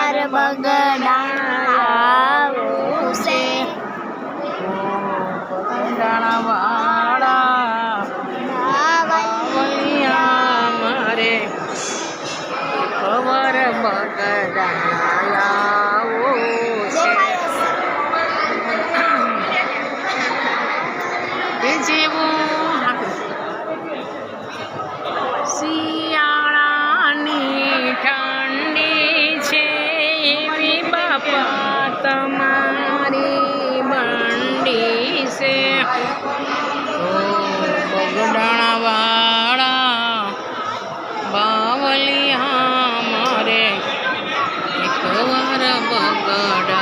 બગડાવું છે. મારે ખબર બગડાયા જેવું તમારી બંડી છે. બગડાણાવાળા બાવલિયા મારે એકવાર બગડા